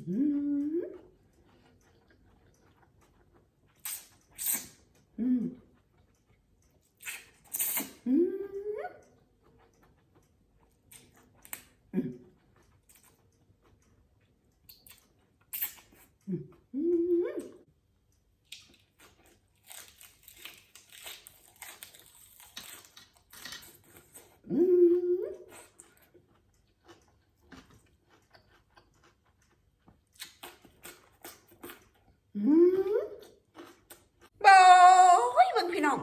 มอืมอืมอืมอืมอืมอืม อืมบอยเบิ่งพี่น้อง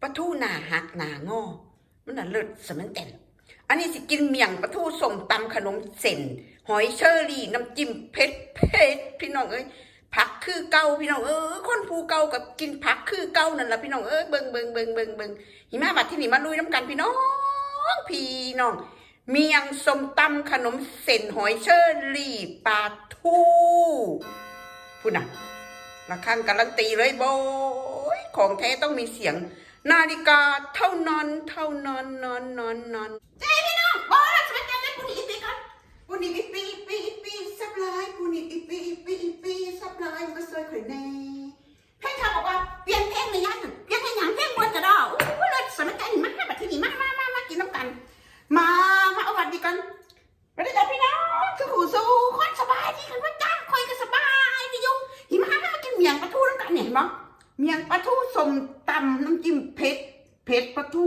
ปลาทูหนาหักหนางอ มันน่ะเลิศ สมันแต่นอันนี้สิกินเมี่ยงปลาทูส้มตำขนมเส้นหอยเชอรี่น้ำจิ้มเผ็ดเผ็ดพี่น้องเอ้ยผักคือเก่าพี่น้องเออคนภูเก่ากับกินผักคือเก่านั่นแหละพี่น้องเอ้ยเบิงเบิงเบิงเบิงเบิงหิมะบัดที่นี่มาลุยน้ำกันพี่น้อง พี่น้อง เมียงส้มตำขนมเส้นหอยเชอรี่ปลาทูพูดนะระฆังการันตีเลยโบยของแท้ต้องมีเสียง นาฬิกาเท่านอนเท่านอนนอนนอนนอนเจ้พี่น้องบอสสมัยกันเลยปูนี่อีปีกันปูนี่อีปีอีปีอีปีสับลายปูนี่อีปีอีปีอีปีสับลายมาสวยข่อยแน่เพลงเขาบอกว่าเปลี่ยนเพลงเลยยังเปลี่ยนเพลงยังเพลงบนจะดอกโอ้ยเลยสมัยกันมากแบบที่นี่มากมามามากินน้ำกัน มามาเอาวันดีกันไปได้จ้ะพี่น้องคือหูสู้คนสบายดีกันว่าจ้าคอยก็สบายดียู่งหิมะมากินเมียงปลาทูน้ำกันเนี่ยเห็นปะ เมียงปลาทูสมตำน้ำจิ้มเผ็ดเผ็ดปลาทู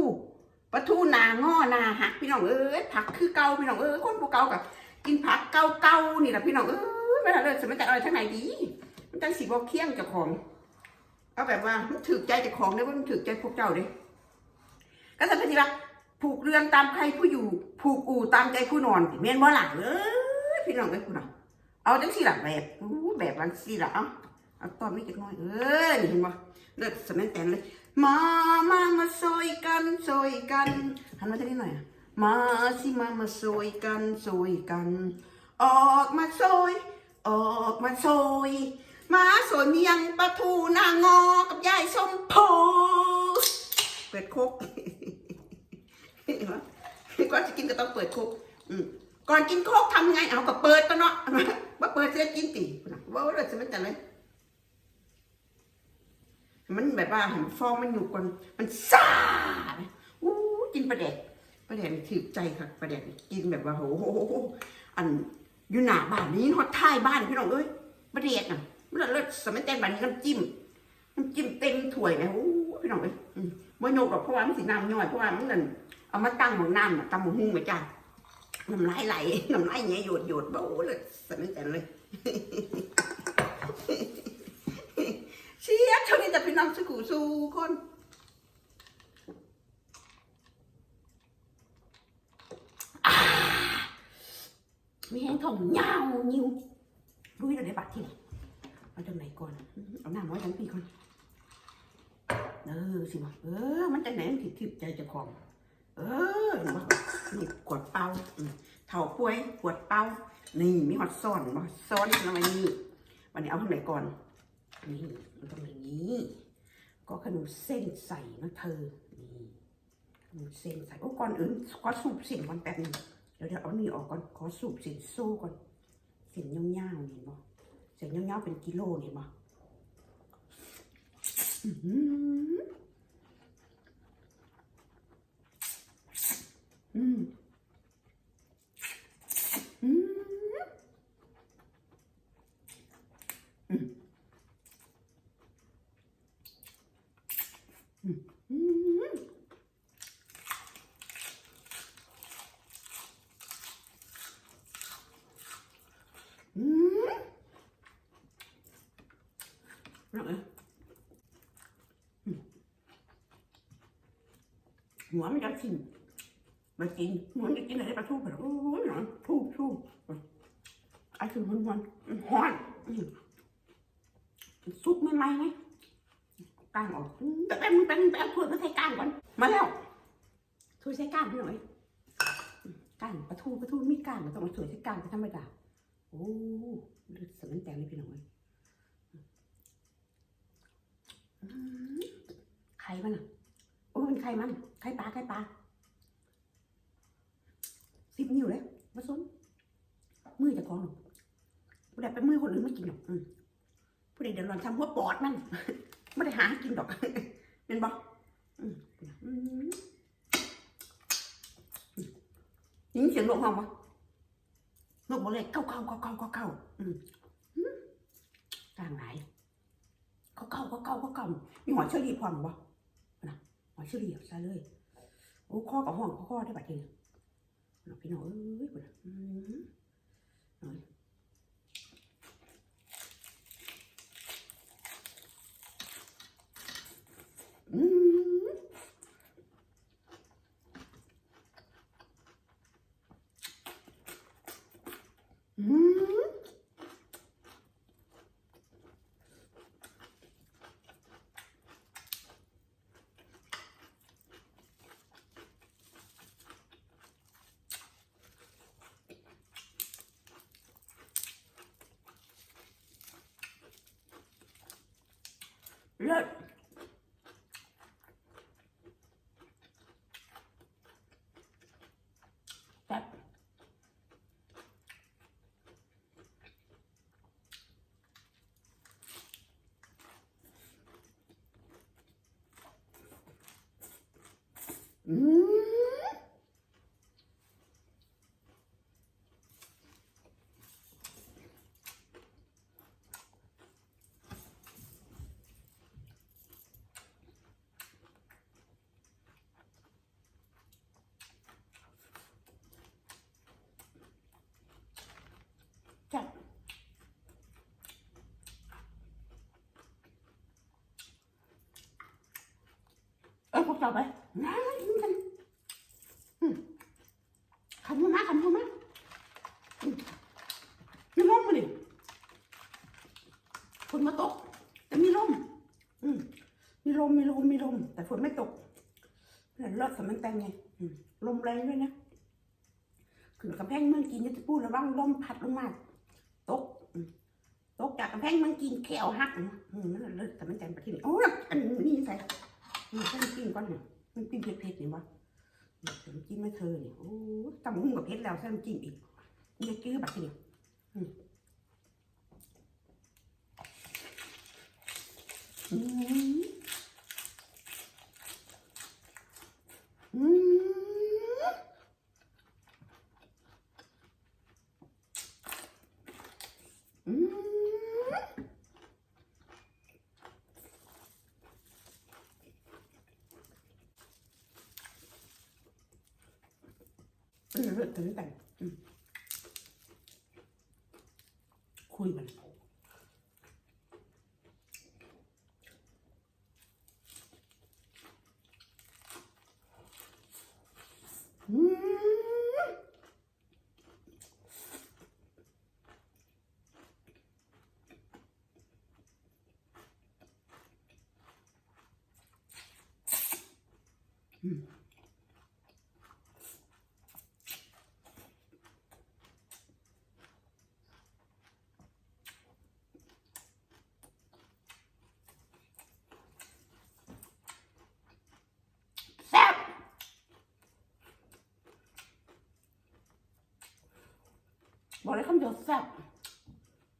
ปลาทูหนาง้อหนาหักพี่น้องเอ้ยผักคือเก่าพี่น้องเอ้ยคนผู้เก่ากับกินผักเก่าเก่าๆนี่แหละพี่น้องเอ้ยไม่ได้เลยสมัยแต่อะไรทั้งไหนดีมันจังสีบอกเคี่ยงจ้าของเอาแบบว่ามันถือใจจ้าของได้ว่ามันถือใจพวกเจ้าเด้ก็สันติว่าผูกเรือนตามใครผู้อยู่ ผูกอู่ตามใจผู้นอนเมียนบ่หลังเอ้ยพี่น้องเอ้ยผู้น้องเอาจังสี่หลักแบบแบบวันสี่หลัก เอาตอนไม่จักน้อยเออนี่เห็นบ่เลิศสมัยแต่นเลย มามามาซอยกันซอยกันหันมาทางนี้หน่อยอะมาสิมามาซอยกันซอยกัน ออกมาซอยออกมาซอยมาสวยเมียงปลาทูนางอกับยายส้มโพเปิดโคกก่อนจะกินก็ต้องเปิดโคกอืมก่อนกินโคกทำไงเอาก็เปิดก็เนาะว่าเปิดจะได้กินตีว่าว่าเราจะไม่แต่เลย มันแบบว่าเห็นฟองมันอยู่ก่อนมันซ่าอู้กินปลาแดกปลาแดกถือใจค่ะปลาแดกกินแบบว่าโหอันอยู่หน้าบ้านนี้ฮอดท้ายบ้านพี่น้องเอ้ยปลาแดกอะมันเลิศสมัยแต่บ้านนี้น้ำจิ้มน้ำจิ้มเต็มถ้วยเลยโอ้พี่น้องเอ้ยมบ่โยกหรอกเพราะว่ามันสีน้ำย่อยเพราะว่ามันนั่นเอามาตั้งหม้อน้ำตั้งหม้อหุ้งไว้จ้าน้ำลายไหลน้ำลายเงี้ยหยดหยดโบ้เลยสนิทกันเลยเชียร์เท่านี้ จะพี่น้องสกูสู้คนมีแห้งทองยาวนิวรู้วิธีได้บัตรที่ไหนเอาจากไหนก่อน เอาหน้าม้อยทั้งปีก่อน เออสิมาเออ มันจะไหนมันถิดใจจะของ เออมานี่ขวดเป่าเถาป่วยขวดเป่านี่มีหอดซ่อนมาซ่อนทำไมนี่วันนี้เอาทางไหนก่อน นี่มันต้องอย่างนี้ ก็ขนมเส้นใส่นะเธอ นี่ขนมเส้นใส่โอ้ก่อนอื่นขอสูบเส้นก่อนแป๊บนึงเดี๋ยวเดี๋ยวเอานี่ออกก่อนขอสูบเส้นโซ่ก่อนเส้นย่าวๆนี่เห็นบ่เส้นย่าวๆเป็นกิโลนี่เห็นบ่อื้อหืออืมอืมอืม หัวไมันจะชิมมากินมันจะกินอะไรปลาทูแบบโอ้ยหนอนทูทูไอ้คือมันมันฮ้อนซุปไม่ไหมไห ก้างออกแต่แป๊บนึงแป๊บนึงแป๊บเพื่อนไม่ใช่ก้างก่อน มาแล้วช่วยใช้ก้างพี่หน่อยก้างปลาทูปลาทูมีก้างมันต้องมาช่วยใช้ก้างเป็นธรรมดาโอ้เลือดสมันแตงเลยพี่หน่อยไข่มันอะโอ้มันไข่มันไข่ปลาไข่ปลาสิบนิ้วเลยมาส้นมือจะคล้องหนูผู้ใดไปมือคนอื่นไม่กินหรอกผู้ใดเดือดร้อนทำหัวปอดมัน ไม่ได้หาให้กินดอกเป็นบอกอืมอืมยิงเสียงลงห้องปะลูกบอกเลยเก้าเก้าเก้าเก้าเก้าเก้าอืมอืมต่างไหนเก้าเก้าเก้าเก้าเก้าเก้ามีหอยเชอรี่พร้อมปะนะหอยเชอรี่เอาใส่เลยโอ้ข้อกับห้องข้อข้อได้บัดทีน้องพี่น้องเอ้ยพุ่นน่ะ อืมน้อยอืมอืมเลิศแซ่บ อืมแซ่ ขันกินกันอืมขันมือมาขันมือมามีลมมาดิฝนมาตก แต่มีลมมีลมมีลมมีลม แต่ฝนไม่ตกเนี่ยรถสมันแตงไงลมแรงด้วยนะขึ้นกำแพงเมืองจีนจะพูดระวังลมพัดลงมาตกตกจากกำแพงเมืองจีนแขวหักอืมอืมนั่นแหละเลิศแต่มันแตงประเทศนี้โอ้ยอันนี้ใส่อืมใส่น้ำจิ้มก่อนเนี่ย มันจิ้มเผ็ดๆเนี่วะอืมใส่น้ำจิ้มให้เธอเนี่ยโอ้ยตำหุ้งกับเผ็ดแล้วใส่น้ำจิ้มอีกมันจะจื้อแบบนี้อืมอืมอืมอืม เออเลิศถึงแต่งอืมคุยมันอืมอืมแซ่บ บอกเลยคำเดียวแซ่บ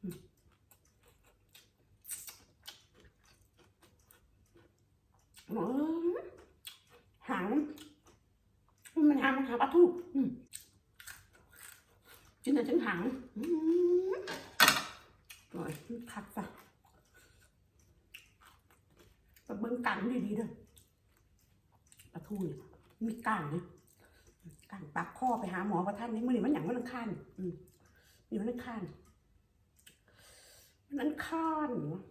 อืมอืมหางมันหางมันหางปลาทูจินแต่ถึงหางอืมหน่อยคัดซะไปเบิ้งกันดีๆเด้อปลาทูเนี่ยมีก้างเนี่ยก้างปากข้อไปหาหมอประท่านนี่มือนี่มันอย่างมันอังคานอืม อยู่ในอังคานมันอังคานวะ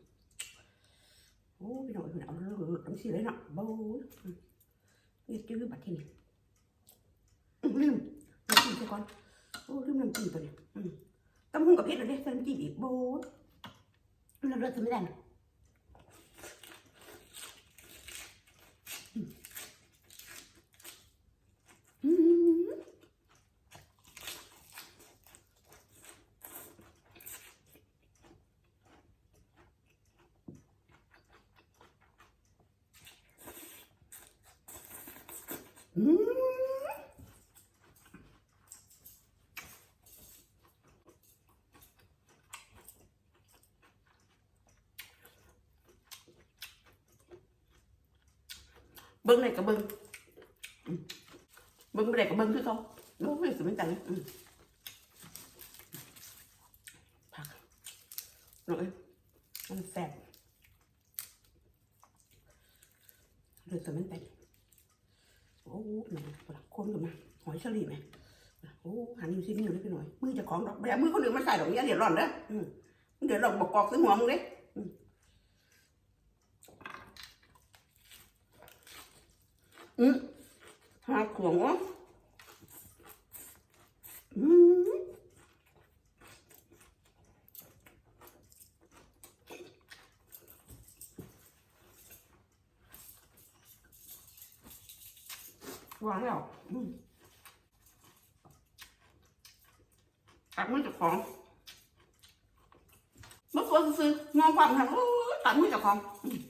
โอ้พี่น้องเอาเลือดต้องสีเลยเนาะบ้ยอืมนี่จื้อบัดทีนี้ลืมน้ำจิ้มไปก่อนโอ้ลืมน้ำจิ้มไปเนี่ยอืมตำหุ่งกับเพชรเลยน้ำจิ้มอีกโบ้ยเราเลือดจะไม่ได้นะอืมอืม เบิ้งไหนกับเบิ้งอืมเบิ้งไปไหนกับเบิ้งคือเขาโอ้ยสมัยแต่เลยอืมผักหน่อยมันแซ่บเดือดสมัยแต่โอ้ยหน่อยปลาคนกับมาหอยเฉลี่ไหมโอ้หันอยู่ที่นี่อยู่ได้ไปหน่อยมือเจะของดอกแบบมือคนอื่นมาใส่ดอกเนี้ยเดี๋ยวร้อนเด้ออืมเดี๋ยวเราบอกกอกซื้อหัวมึงเด้ อืมหาของวะอืมวางแล้วอืมตัดมือจากของเมื่อคืนซื้อมองความทางโอ้ยตัดมือจากของอืม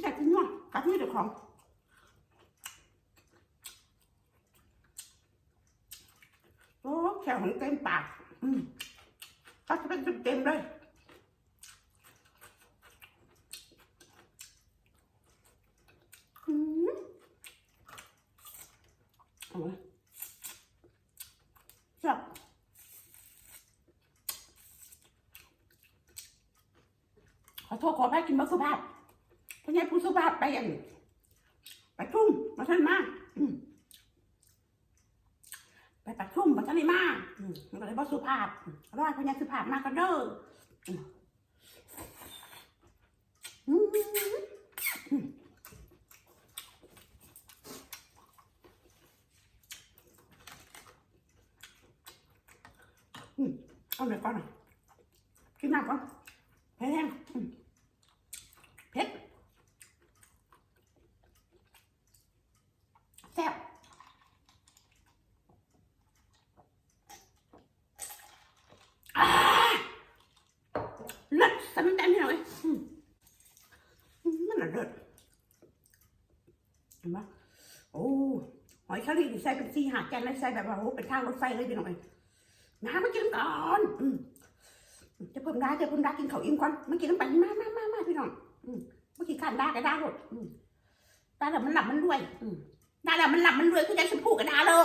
ใส่ ดูดของโอ้แค่ของเต็มปาก อืมกัดจะเป็นเต็มๆเลยอืมเอาไว้จับขอโทษขออภัยกินมัสุภาพ สุภาพไปอย่างไปทุ่มมาท่านมาไปปัดทุ่มมาท่านนี่มาอืมมันก็เลยบอสุภาพอืมรอดพญาสุภาพมาก็เด้อมอืมอืมเอาเดี๋ยวก่อนหน่อยกินน้ำก่อนแห้งๆอืมเผ็ด แซ่บอ่า เลิศสำเร็จให้หน่อยมอืมมันน่ะเลิศเห็นปะโอ้หอยเชอรี่นี่ใส่เป็นสี่หาดแกนเลยใส่แบบว่าโอ้เป็นทางรถไฟเลยพี่น้องเอ้ยน้ำมากินก่อนจะเพิ่มไดาจะเพิ่มดากินข้าวอิ่มก่อนมากินน้ำปันมามามามาพี่น้องอืมเมื่อกี้ขันดาก็ดาหมดอืมดาแต่มันหลับมันรวยอืมดาดามันหลับมันรวยคือได้ชมพูกับดาเลย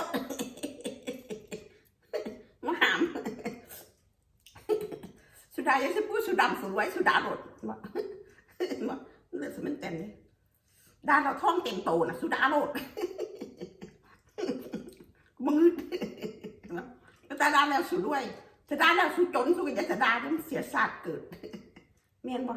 มาหาม สุ ดายังชมพูสุดำสวยสุดาหลดมามาเลือดสมันเต็มเลยดาเราท้องเต็มโตนะสุดาโลดมึงแล้วดาดาแล้วสุดด้วยจะดาแล้วสุดจนสุดจะดาต้องเสียศาสตร์เกิดเมียนบ่